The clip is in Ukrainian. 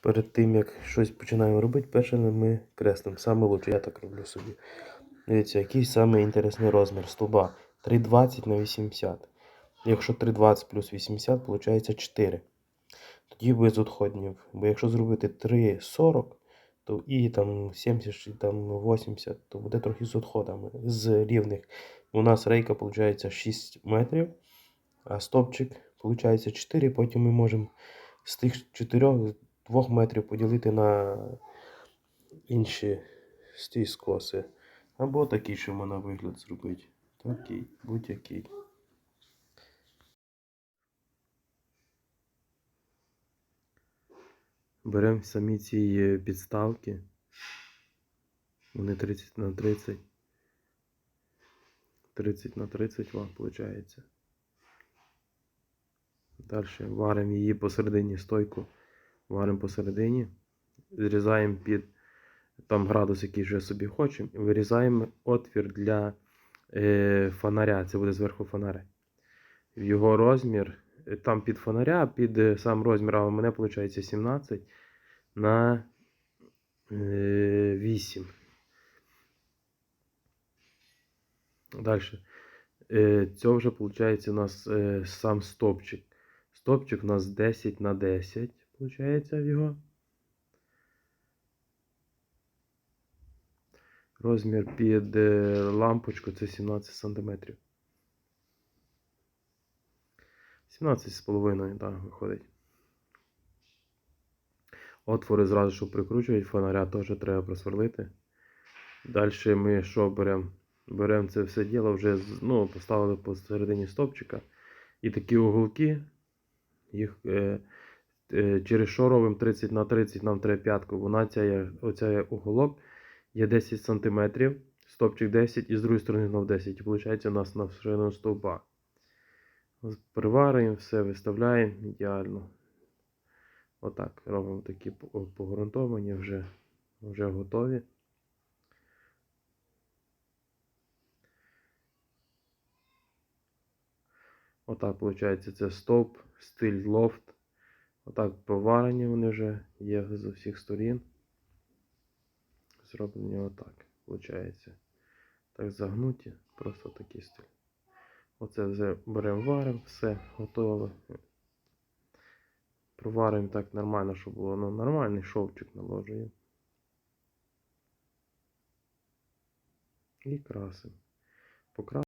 Перед тим, як щось починаємо робити, перше ми креслимо. Саме лучше, я так роблю собі. Дивіться, який саме інтересний розмір стовба. 3,20 на 80. Якщо 3,20 плюс 80, виходить 4. Тоді без відходнів. Бо якщо зробити 3,40, то і там 70, чи там 80, то буде трохи з відходами. З рівних. У нас рейка виходить 6 метрів, а стопчик виходить 4. Потім ми можемо з тих 4 2 метрів поділити на інші з ті скоси. Або такий, що можна вигляд зробити. Такий, будь-який. Беремо самі ці підставки. Вони 30 на 30. 30 на 30 вам виходить. Далі варимо її посередині стойку. Варимо посередині. Зрізаємо під там градус, який вже собі хочемо. І вирізаємо отвір для е, фонаря. Це буде зверху фонаря. Його розмір. е, Там під фонаря, під е, сам розмір, а у мене виходить 17 на е, 8. Далі. Це вже виходить у нас е, сам стопчик. Стопчик у нас 10 на 10, виходить в його. Розмір під е, лампочку це 17 см. 17,5, так, виходить. Отвори зразу, що прикручують, фонаря теж треба просверлити. Далі ми що беремо? Беремо це все діло, вже ну, поставили посередині стопчика. І такі уголки, їх е, через що робимо 30 на 30, нам треба п'ятку. Вона ця, оця уголок є 10 см, стопчик 10 і з другої сторони знов 10. І виходить у нас на ширину стовба. Приварюємо все, виставляємо ідеально. Отак. Робимо такі погрунтовані, вже, вже готові. Отак, виходить, це стовп, стиль лофт. Отак проварені вони вже є з усіх сторін. Зроблені отак, виходить. Так загнуті, просто такий стиль. Оце вже беремо варимо, все готове. Проваримо так нормально, щоб було ну, нормальний шовчик наложуємо. І красимо. Покра...